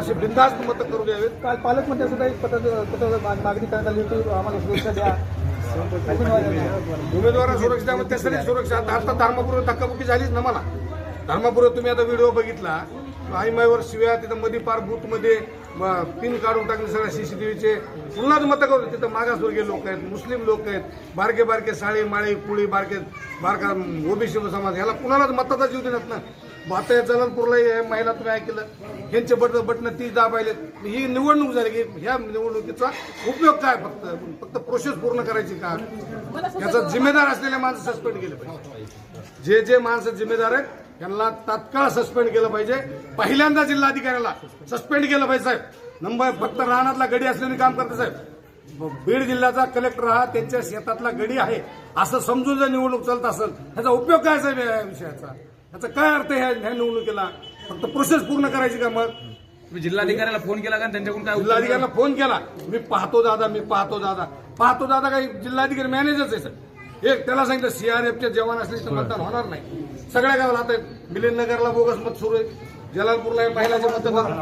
बिनधास्त मतं करू द्यावेत. काल पालकमंत्री सुद्धा एक पत्र पत्र मागणी करण्यात आली होती. आम्हाला सुरक्षा द्या. उमेदवारांना सुरक्षा द्या, मग त्यासाठी सुरक्षा. आता आता धर्मापूर्व धक्काबुक्की झालीच ना मला. धर्मापूर्व तुम्ही आता व्हिडिओ बघितला. आईमाईवर शिव्या तिथं मध्ये पार बूथमध्ये पिन काढून टाकले सगळ्या सीसीटीव्हीचे पुन्हाच मतं करू तिथं मागासवर्गीय लोक आहेत मुस्लिम लोक आहेत बारके बारके साळी माळी कुळी बारके बारका ओबीसी समाज ह्याला कुणालाच मताचा जीव देण्यात ना माता जलनपूरला महिला तुम्ही ऐकलं. ह्यांचे बट बटणं तीस दाबायले ही निवडणूक झाली की ह्या निवडणुकीचा उपयोग काय फक्त फक्त प्रोसेस पूर्ण करायची का? याचा जिम्मेदार असलेले माणसं सस्पेंड केले पाहिजे. जे जे माणसं जिम्मेदार आहेत त्यांना तात्काळ सस्पेंड केलं पाहिजे. पहिल्यांदा जिल्हाधिकाऱ्याला सस्पेंड केलं पाहिजे साहेब. नंबर फक्त राहण्यातला गडी असल्याने काम करते साहेब. बीड जिल्ह्याचा कलेक्टर हा त्यांच्या शेतातला गडी आहे. असं समजून जर निवडणूक चालत असेल ह्याचा उपयोग काय साहेब या विषयाचा? याचा काय अर्थ आहे ह्या ह्या निवडणुकीला? फक्त प्रोसेस पूर्ण करायची का मग? तुम्ही जिल्हाधिकाऱ्याला फोन केला का? आणि त्यांच्याकडून काय उत्तर जिल्हाधिकाऱ्याला फोन केला. मी पाहतो दादा मी पाहतो दादा. पाहतो दादा काही जिल्हाधिकारी मॅनेजरच आहे सर. एक त्याला सांगितलं सीआरएफचे जवान असले तर मतदान होणार नाही. सगळ्या गावाला आता मिलिंदनगरला बोगस मत सुरू आहे. जलालपूरला महिलाचे मतदान.